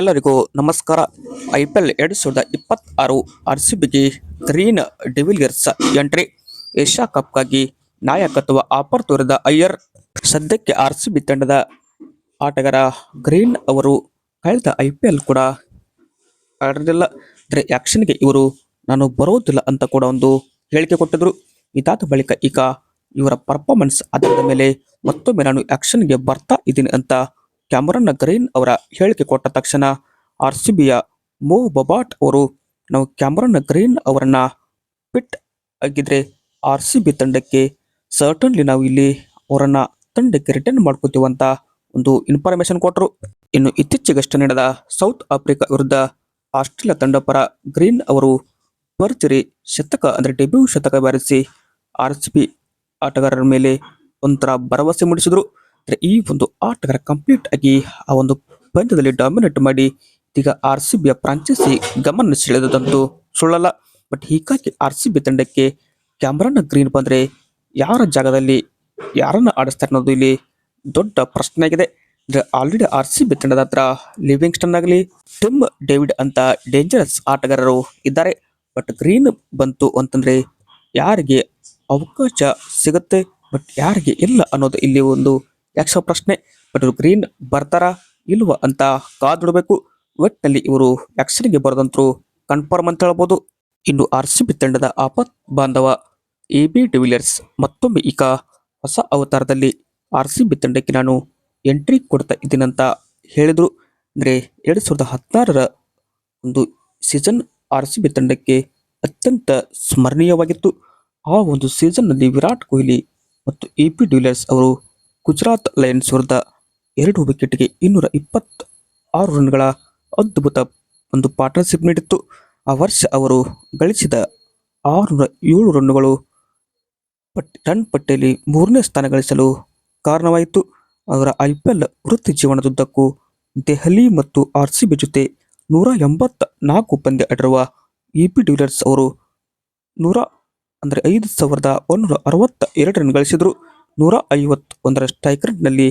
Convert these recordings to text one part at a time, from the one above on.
ಎಲ್ಲರಿಗೂ ನಮಸ್ಕಾರ. I P L ಎರಡು ಸಾವಿರದ ಇಪ್ಪತ್ತಾರು ಆರ್ ಸಿ ಬಿಗೆ Green de Villiers entry. Asia ಕಪ್ಗಾಗಿ ನಾಯಕತ್ವ ಆಫರ್ ತೋರಿದ ಅಯ್ಯರ್, ಸದ್ಯಕ್ಕೆ ಆರ್ ಸಿ ಬಿ ತಂಡದ ಆಟಗಾರ ಗ್ರೀನ್ ಅವರು ಕಳೆದ ಐ ಪಿ ಎಲ್ ಕೂಡ ಆಡಿರಲಿಲ್ಲ ಅಂದರೆ ಆ್ಯಕ್ಷನ್ಗೆ ಇವರು, ನಾನು ಬರೋದಿಲ್ಲ ಅಂತ ಕೂಡ ಒಂದು ಹೇಳಿಕೆ ಕೊಟ್ಟಿದ್ರು. ಇದಾದ ಬಳಿಕ ಈಗ ಇವರ ಪರ್ಫಾರ್ಮೆನ್ಸ್ ಆಧಾರದ ಮೇಲೆ ಮತ್ತೊಮ್ಮೆ ನಾನು ಆ್ಯಕ್ಷನ್ಗೆ ಬರ್ತಾ ಇದ್ದೀನಿ ಅಂತ ಕ್ಯಾಮರನ್ ಗ್ರೀನ್ ಅವರ ಹೇಳಿಕೆ ಕೊಟ್ಟ ತಕ್ಷಣ ಆರ್ ಸಿ ಬಿಯ ಮೋ ಬೊಬಾಟ್ ಅವರು, ನಾವು ಕ್ಯಾಮರನ್ ಗ್ರೀನ್ ಅವರನ್ನ ಪಿಟ್ ಆಗಿದ್ರೆ ಆರ್ ಸಿ ಬಿ ತಂಡಕ್ಕೆ ಸರ್ಟನ್ಲಿ ನಾವು ಇಲ್ಲಿ ಅವರನ್ನ ತಂಡಕ್ಕೆ ರಿಟರ್ನ್ ಮಾಡ್ಕೋತೀವಿ ಅಂತ ಒಂದು ಇನ್ಫಾರ್ಮೇಶನ್ ಕೊಟ್ಟರು ಇನ್ನು ಇತ್ತೀಚೆಗಷ್ಟೇ ನಡೆದ ಸೌತ್ ಆಫ್ರಿಕಾ ವಿರುದ್ಧ ಆಸ್ಟ್ರೇಲಿಯಾ ತಂಡ ಪರ ಗ್ರೀನ್ ಅವರು ಭರ್ಜರಿ ಶತಕ ಅಂದರೆ ಡೆಬ್ಯೂ ಶತಕ ಬಾರಿಸಿ ಆರ್ ಸಿ ಬಿ ಆಟಗಾರರ ಮೇಲೆ ಒಂಥರ ಭರವಸೆ ಮೂಡಿಸಿದ್ರು. ಈ ಒಂದು ಆಟಗಾರ ಕಂಪ್ಲೀಟ್ ಆಗಿ ಆ ಒಂದು ಪಂದ್ಯದಲ್ಲಿ ಡಾಮಿನೇಟ್ ಮಾಡಿ ಈಗ ಆರ್ ಸಿ ಬಿಯ ಫ್ರಾಂಚೈಸಿ ಗಮನ ಸೆಳೆದಂತೂ ಸುಳ್ಳಲ್ಲ. ಬಟ್ ಹೀಗಾಗಿ ಆರ್ ಸಿ ಬಿ ತಂಡಕ್ಕೆ ಕ್ಯಾಮ್ರನ್ ಗ್ರೀನ್ ಬಂದ್ರೆ ಯಾರ ಜಾಗದಲ್ಲಿ ಯಾರನ್ನ ಆಡಿಸ್ತಾರೆ ಅನ್ನೋದು ಇಲ್ಲಿ ದೊಡ್ಡ ಪ್ರಶ್ನೆ ಆಗಿದೆ ಆಲ್ರೆಡಿ ಆರ್ ಸಿ ಬಿ ತಂಡದ ಹತ್ರ ಲಿವಿಂಗ್ಸ್ಟನ್ ಆಗಲಿ ಟಿಮ್ ಡೇವಿಡ್ ಅಂತ ಡೇಂಜರಸ್ ಆಟಗಾರರು ಇದ್ದಾರೆ. ಬಟ್ ಗ್ರೀನ್ ಬಂತು ಅಂತಂದ್ರೆ ಯಾರಿಗೆ ಅವಕಾಶ ಸಿಗುತ್ತೆ? ಬಟ್ ಯಾರಿಗೆ ಇಲ್ಲ ಅನ್ನೋದು ಇಲ್ಲಿ ಒಂದು ಯಕ್ಷ ಪ್ರಶ್ನೆ? ಬಟ್ ಗ್ರೀನ್ ಬರ್ತಾರಾ ಇಲ್ವ ಅಂತ ಕಾದಿಡಬೇಕು. ಒಟ್ಟಿನಲ್ಲಿ ಇವರು ಆಕ್ಷನ್ಗೆ ಬರೋದಂತರೂ ಕನ್ಫರ್ಮ್ ಅಂತ ಹೇಳ್ಬೋದು. ಇನ್ನು ಆರ್ ಸಿ ಬಿ ತಂಡದ ಆಪತ್ ಬಾಂಧವ, ಎ ಬಿ ಡಿವಿಲಿಯರ್ಸ್ ಮತ್ತೊಮ್ಮೆ ಈಗ ಹೊಸ ಅವತಾರದಲ್ಲಿ ಆರ್ ಸಿ ಬಿ ತಂಡಕ್ಕೆ ನಾನು ಎಂಟ್ರಿ ಕೊಡ್ತಾ ಇದ್ದೀನಂತ ಹೇಳಿದ್ರು. ಅಂದರೆ ಎರಡು ಸಾವಿರದ ಹದಿನಾರರ ಒಂದು ಸೀಸನ್ ಆರ್ ಸಿ ಬಿ ತಂಡಕ್ಕೆ ಅತ್ಯಂತ ಸ್ಮರಣೀಯವಾಗಿತ್ತು. ಆ ಒಂದು ಸೀಸನ್ನಲ್ಲಿ ವಿರಾಟ್ ಕೊಹ್ಲಿ ಮತ್ತು ಎ ಪಿ ಡಿವಿಲಿಯರ್ಸ್ ಅವರು ಗುಜರಾತ್ ಲಯನ್ಸ್ ವಿರುದ್ಧ ಎರಡು ವಿಕೆಟ್ಗೆ ಇನ್ನೂರ ಇಪ್ಪತ್ತ ಆರು ರನ್ಗಳ ಅದ್ಭುತ ಒಂದು ಪಾರ್ಟ್ನರ್ಶಿಪ್ ನೀಡಿತ್ತು. ಆ ವರ್ಷ ಅವರು ಗಳಿಸಿದ ಆರುನೂರ ಏಳು ರನ್ನುಗಳು ಪಟ್ಟಿ ರನ್ ಪಟ್ಟಿಯಲ್ಲಿ ಮೂರನೇ ಸ್ಥಾನ ಗಳಿಸಲು ಕಾರಣವಾಯಿತು. ಅವರ ಐ ಪಿ ಎಲ್ ವೃತ್ತಿ ಜೀವನದುದ್ದಕ್ಕೂ ದೆಹಲಿ ಮತ್ತು ಆರ್ ಸಿ ಬಿ ಜೊತೆ ನೂರ ಎಂಬತ್ತ ನಾಲ್ಕು ಪಂದ್ಯ ಆಡಿರುವ ಇ ಪಿ ಡಿವಿಲಿಯರ್ಸ್ ಅವರು ನೂರ, ಅಂದರೆ ಐದು ಸಾವಿರದ ಒಂದೂರ ಅರವತ್ತ ಎರಡು ರನ್ ಗಳಿಸಿದರು. ನೂರ ಐವತ್ತೊಂದರ ಸ್ಟ್ರೈಕ್ ರೇಟ್ನಲ್ಲಿ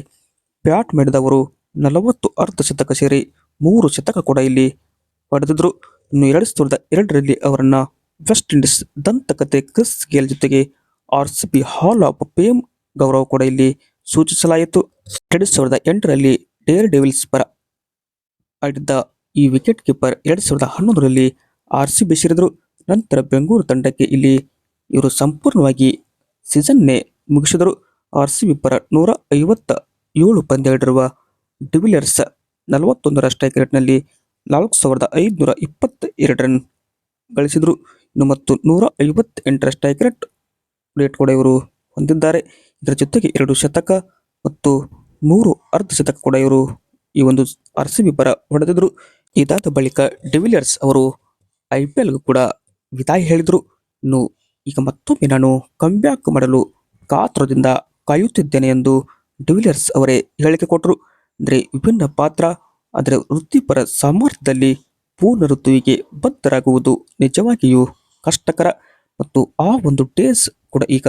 ಬ್ಯಾಟ್ ಮಾಡಿದವರು ನಲವತ್ತು ಅರ್ಧ ಶತಕ ಸೇರಿ ಮೂರು ಶತಕ ಕೂಡ ಇಲ್ಲಿ ಪಡೆದಿದ್ರು ಇನ್ನು ಎರಡು ಸಾವಿರದ ಎರಡರಲ್ಲಿ ಅವರನ್ನು ವೆಸ್ಟ್ ಇಂಡೀಸ್ ದಂತಕತೆ ಕ್ರಿಸ್ ಗೇಲ್ ಜೊತೆಗೆ R C B hall of fame ಗೌರವ ಕೂಡ ಇಲ್ಲಿ ಸೂಚಿಸಲಾಯಿತು. ಎರಡು ಸಾವಿರದ ಎಂಟರಲ್ಲಿ ಡೇರ್ ಡೆವಿಲ್ಸ್ ಪರ ಆಡಿದ್ದ ಈ ವಿಕೆಟ್ ಕೀಪರ್ ಎರಡು ಸಾವಿರದ ಹನ್ನೊಂದರಲ್ಲಿ ಆರ್ ಸಿ ಬಿ ಸೇರಿದರು. ನಂತರ ಬೆಂಗಳೂರು ತಂಡಕ್ಕೆ ಇಲ್ಲಿ ಇವರು ಸಂಪೂರ್ಣವಾಗಿ ಸೀಸನ್ನೇ ಮುಗಿಸಿದರು. ಆರ್ ಸಿ ಬಿ ಪರ ನೂರ ಐವತ್ತ ಏಳು ಪಂದ್ಯಗಳಿರುವ ಡಿವಿಲಿಯರ್ಸ್ ನಲವತ್ತೊಂದರ ಸ್ಟ್ರೈಕ್ ರೇಟ್ನಲ್ಲಿ ನಾಲ್ಕು ಸಾವಿರದ ಐದುನೂರ ಇಪ್ಪತ್ತ ಎರಡು ರನ್ ಗಳಿಸಿದರು. ಇನ್ನು ಮತ್ತು ನೂರ ಐವತ್ತೆಂಟರ ಸ್ಟ್ರೈಕ್ ರೇಟ್ ರೇಟ್ ಕೂಡ ಇವರು ಹೊಂದಿದ್ದಾರೆ. ಇದರ ಜೊತೆಗೆ ಎರಡು ಶತಕ ಮತ್ತು ಮೂರು ಅರ್ಧ ಶತಕ ಕೂಡ ಇವರು ಈ ಒಂದು ಆರ್ ಸಿ ಬಿ ಪರ ಹೊಡೆದಿದ್ರು. ಇದಾದ ಬಳಿಕ ಡಿವಿಲಿಯರ್ಸ್ ಅವರು ಐ ಪಿ ಎಲ್ಗೂ ಕೂಡ ವಿದಾಯ ಹೇಳಿದರು. ಇನ್ನು ಈಗ ಮತ್ತೊಮ್ಮೆ ನಾನು ಕಂಬ್ಯಾಕ್ ಮಾಡಲು ಕಾತುರದಿಂದ ಕಾಯುತ್ತಿದ್ದೇನೆ ಎಂದು ಡಿವಿಲಿಯರ್ಸ್ ಅವರೇ ಹೇಳಿಕೆ ಕೊಟ್ಟರು. ಅಂದರೆ ವಿಭಿನ್ನ ಪಾತ್ರ ಅದರ ವೃತ್ತಿಪರ ಸಾಮರ್ಥ್ಯದಲ್ಲಿ ಪೂರ್ಣ ಋತುವಿಗೆ ಬದ್ಧರಾಗುವುದು ನಿಜವಾಗಿಯೂ ಕಷ್ಟಕರ ಮತ್ತು ಆ ಒಂದು ಡೇಸ್ ಕೂಡ ಈಗ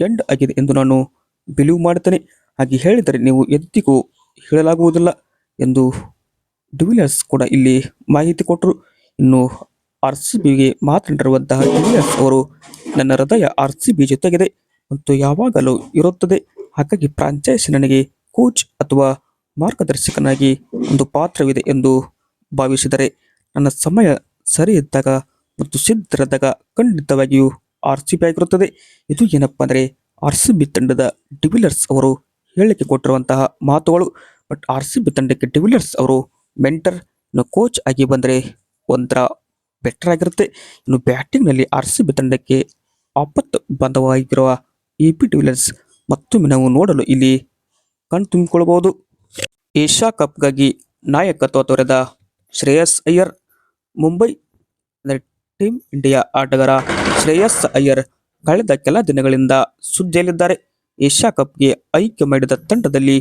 ಎಂಡ್ ಆಗಿದೆ ಎಂದು ನಾನು ಬಿಲೀವ್ ಮಾಡುತ್ತೇನೆ. ಹಾಗೆ ಹೇಳಿದರೆ ನೀವು ಎಂದಿಗೂ ಹೇಳಲಾಗುವುದಿಲ್ಲ ಎಂದು ಡಿವಿಲಿಯರ್ಸ್ ಕೂಡ ಇಲ್ಲಿ ಮಾಹಿತಿ ಕೊಟ್ಟರು. ಇನ್ನು ಆರ್ ಸಿ ಬಿಗೆ ಮಾತನಾಡಿರುವಂತಹ ಡಿವಿಲಿಯರ್ಸ್ ಅವರು ನನ್ನ ಹೃದಯ ಆರ್ ಸಿ ಬಿ ಜೊತೆಗಿದೆ. ಮತ್ತು ಯಾವಾಗಲೂ ಇರುತ್ತದೆ. ಹಾಗಾಗಿ ಫ್ರಾಂಚೈಸಿ ನನಗೆ ಕೋಚ್ ಅಥವಾ ಮಾರ್ಗದರ್ಶಕನಾಗಿ ಒಂದು ಪಾತ್ರವಿದೆ ಎಂದು ಭಾವಿಸಿದರೆ, ನನ್ನ ಸಮಯ ಸರಿ ಇದ್ದಾಗ ಮತ್ತು ಸಿದ್ಧರಾದಾಗ ಖಂಡಿತವಾಗಿಯೂ ಆರ್ ಸಿ ಬಿ ಆಗಿರುತ್ತದೆ. ಇದು ಏನಪ್ಪ ಅಂದರೆ ಆರ್ ಸಿ ಬಿ ತಂಡದ ಡಿವಿಲರ್ಸ್ ಅವರು ಹೇಳಿಕೆ ಕೊಟ್ಟಿರುವಂತಹ ಮಾತುಗಳು. ಬಟ್ ಆರ್ ಸಿ ಬಿ ತಂಡಕ್ಕೆ ಡಿವಿಲರ್ಸ್ ಅವರು ಮೆಂಟರ್ ಇನ್ನು ಕೋಚ್ ಆಗಿ ಬಂದರೆ ಒಂಥರ ಬೆಟರ್ ಆಗಿರುತ್ತೆ ಇನ್ನು ಬ್ಯಾಟಿಂಗ್ನಲ್ಲಿ ಆರ್ ಸಿ ಬಿ ತಂಡಕ್ಕೆ ಆಪತ್ತು ಬಾಂಧವವಾಗಿರುವ ಪಿ ಡಿವಿಲಿಯರ್ಸ್ ಮತ್ತೊಮ್ಮೆ ನಾವು ನೋಡಲು ಇಲ್ಲಿ ಕಣ್ ತುಂಬಿಕೊಳ್ಳಬಹುದು. ಏಷ್ಯಾ ಕಪ್ಗಾಗಿ ನಾಯಕತ್ವ ತೊರೆದ ಶ್ರೇಯಸ್ ಅಯ್ಯರ್, ಮುಂಬೈ ಟೀಮ್ ಇಂಡಿಯಾ ಆಟಗಾರ ಶ್ರೇಯಸ್ ಅಯ್ಯರ್ ಕಳೆದ ಕೆಲ ದಿನಗಳಿಂದ ಸುದ್ದಿಯಲ್ಲಿದ್ದಾರೆ. ಏಷ್ಯಾ ಕಪ್ಗೆ ಆಯ್ಕೆ ಮಾಡಿದ ತಂಡದಲ್ಲಿ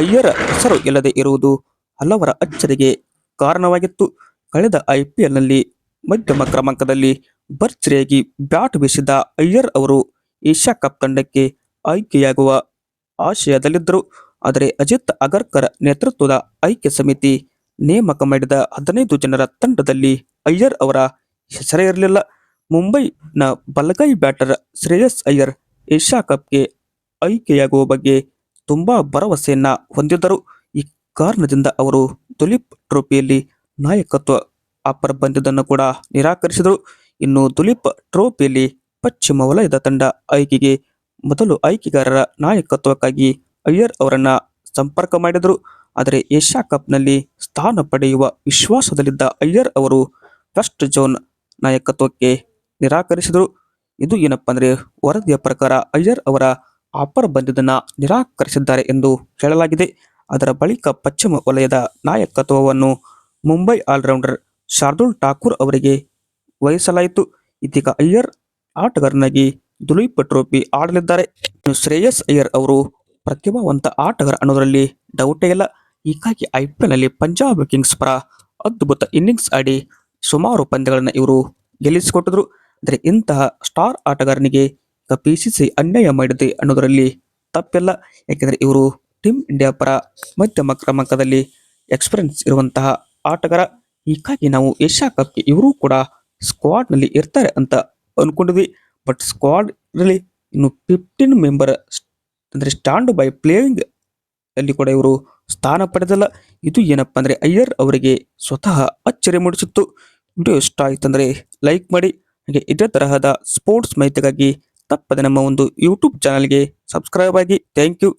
ಅಯ್ಯರ್ ಹೆಸರು ಇಲ್ಲದೆ ಇರುವುದು ಹಲವರ ಅಚ್ಚರಿಗೆ ಕಾರಣವಾಗಿತ್ತು. ಕಳೆದ ಐ ಪಿ ಎಲ್ನಲ್ಲಿ ಮಧ್ಯಮ ಕ್ರಮಾಂಕದಲ್ಲಿ ಭರ್ಜರಿಯಾಗಿ ಬ್ಯಾಟ್ ಬೀಸಿದ ಅಯ್ಯರ್ ಅವರು ಏಷ್ಯಾ ಕಪ್ ತಂಡಕ್ಕೆ ಆಯ್ಕೆಯಾಗುವ ಆಶಯದಲ್ಲಿದ್ದರು. ಆದರೆ ಅಜಿತ್ ಅಗರ್ಕರ್ ನೇತೃತ್ವದ ಆಯ್ಕೆ ಸಮಿತಿ ನೇಮಕ ಮಾಡಿದ ಹದಿನೈದು ಜನರ ತಂಡದಲ್ಲಿ ಅಯ್ಯರ್ ಅವರ ಹೆಸರೇ ಇರಲಿಲ್ಲ. ಮುಂಬೈನ ಬಲಗೈ ಬ್ಯಾಟರ್ ಶ್ರೇಯಸ್ ಅಯ್ಯರ್ ಏಷ್ಯಾ ಕಪ್ಗೆ ಆಯ್ಕೆಯಾಗುವ ಬಗ್ಗೆ ತುಂಬಾ ಭರವಸೆಯನ್ನ ಹೊಂದಿದ್ದರು. ಈ ಕಾರಣದಿಂದ ಅವರು ದುಲೀಪ್ ಟ್ರೋಫಿಯಲ್ಲಿ ನಾಯಕತ್ವ ಆಫರ್ ಬಂದಿದ್ದನ್ನು ಕೂಡ ನಿರಾಕರಿಸಿದರು. ಇನ್ನು ದುಲೀಪ್ ಟ್ರೋಫಿಯಲ್ಲಿ ಪಶ್ಚಿಮ ವಲಯದ ತಂಡ ಆಯ್ಕೆಗೆ ಮೊದಲು ಆಯ್ಕೆಗಾರರ ನಾಯಕತ್ವಕ್ಕಾಗಿ ಅಯ್ಯರ್ ಅವರನ್ನ ಸಂಪರ್ಕ ಮಾಡಿದರು. ಆದರೆ ಏಷ್ಯಾ ಕಪ್ನಲ್ಲಿ ಸ್ಥಾನ ಪಡೆಯುವ ವಿಶ್ವಾಸದಲ್ಲಿದ್ದ ಅಯ್ಯರ್ ಅವರು ಫಸ್ಟ್ ಜೋನ್ ನಾಯಕತ್ವಕ್ಕೆ ನಿರಾಕರಿಸಿದರು. ಇದು ಏನಪ್ಪ ಅಂದರೆ ವರದಿಯ ಪ್ರಕಾರ ಅಯ್ಯರ್ ಅವರ ಆಫರ್ ಬಂದಿದ್ದನ್ನು ನಿರಾಕರಿಸಿದ್ದಾರೆ ಎಂದು ಹೇಳಲಾಗಿದೆ. ಅದರ ಬಳಿಕ ಪಶ್ಚಿಮ ವಲಯದ ನಾಯಕತ್ವವನ್ನು ಮುಂಬೈ ಆಲ್ರೌಂಡರ್ ಶಾರ್ದುಲ್ ಠಾಕೂರ್ ಅವರಿಗೆ ವಹಿಸಲಾಯಿತು. ಇದೀಗ ಅಯ್ಯರ್ ಆಟಗಾರನಾಗಿ ದುಲೀಪ್ ಟ್ರೋಫಿ ಆಡಲಿದ್ದಾರೆ. ಶ್ರೇಯಸ್ ಅಯ್ಯರ್ ಅವರು ಪ್ರತಿಭಾವಂತ ಆಟಗಾರ ಅನ್ನೋದರಲ್ಲಿ ಡೌಟೇ ಇಲ್ಲ. ಹೀಗಾಗಿ ಐ ಪಿ ಎಲ್ನಲ್ಲಿ ಪಂಜಾಬ್ ಕಿಂಗ್ಸ್ ಪರ ಅದ್ಭುತ ಇನ್ನಿಂಗ್ಸ್ ಆಡಿ ಸುಮಾರು ಪಂದ್ಯಗಳನ್ನು ಇವರು ಗೆಲ್ಲಿಸಿಕೊಟ್ಟಿದ್ರು. ಅಂದರೆ ಇಂತಹ ಸ್ಟಾರ್ ಆಟಗಾರನಿಗೆ ಪಿ ಸಿ ಸಿ ಅನ್ಯಾಯ ಮಾಡಿದೆ ಅನ್ನೋದರಲ್ಲಿ ತಪ್ಪಿಲ್ಲ. ಯಾಕೆಂದರೆ ಇವರು ಟೀಮ್ ಇಂಡಿಯಾ ಪರ ಮಧ್ಯಮ ಕ್ರಮಾಂಕದಲ್ಲಿ ಎಕ್ಸ್ಪೀರಿಯನ್ಸ್ ಇರುವಂತಹ ಆಟಗಾರ. ಹೀಗಾಗಿ ನಾವು ಏಷ್ಯಾ ಕಪ್ಗೆ ಇವರು ಕೂಡ ಸ್ಕ್ವಾಡ್ನಲ್ಲಿ ಇರ್ತಾರೆ ಅಂತ ಅನ್ಕೊಂಡಿದ್ವಿ. ಬಟ್ ಸ್ಕ್ವಾಡ್ನಲ್ಲಿ ಇನ್ನು ಫಿಫ್ಟೀನ್ ಮೆಂಬರ್ ಅಂದ್ರೆ ಸ್ಟ್ಯಾಂಡ್ ಬೈ ಪ್ಲೇಯಿಂಗ್ ಅಲ್ಲಿ ಕೂಡ ಇವರು ಸ್ಥಾನ ಪಡೆದಲ್ಲ. ಇದು ಏನಪ್ಪಾ ಅಂದ್ರೆ ಅಯ್ಯರ್ ಅವರಿಗೆ ಸ್ವತಃ ಅಚ್ಚರಿ ಮೂಡಿಸಿತ್ತು. ವಿಡಿಯೋ ಇಷ್ಟ ಆಯ್ತಂದ್ರೆ ಲೈಕ್ ಮಾಡಿ. ಹಾಗೆ ಇದೇ ತರಹದ ಸ್ಪೋರ್ಟ್ಸ್ ಮಾಹಿತಿಗಾಗಿ ತಪ್ಪದೆ ನಮ್ಮ ಒಂದು ಯೂಟ್ಯೂಬ್ ಚಾನಲ್ಗೆ ಸಬ್ಸ್ಕ್ರೈಬ್ ಆಗಿ. Thank you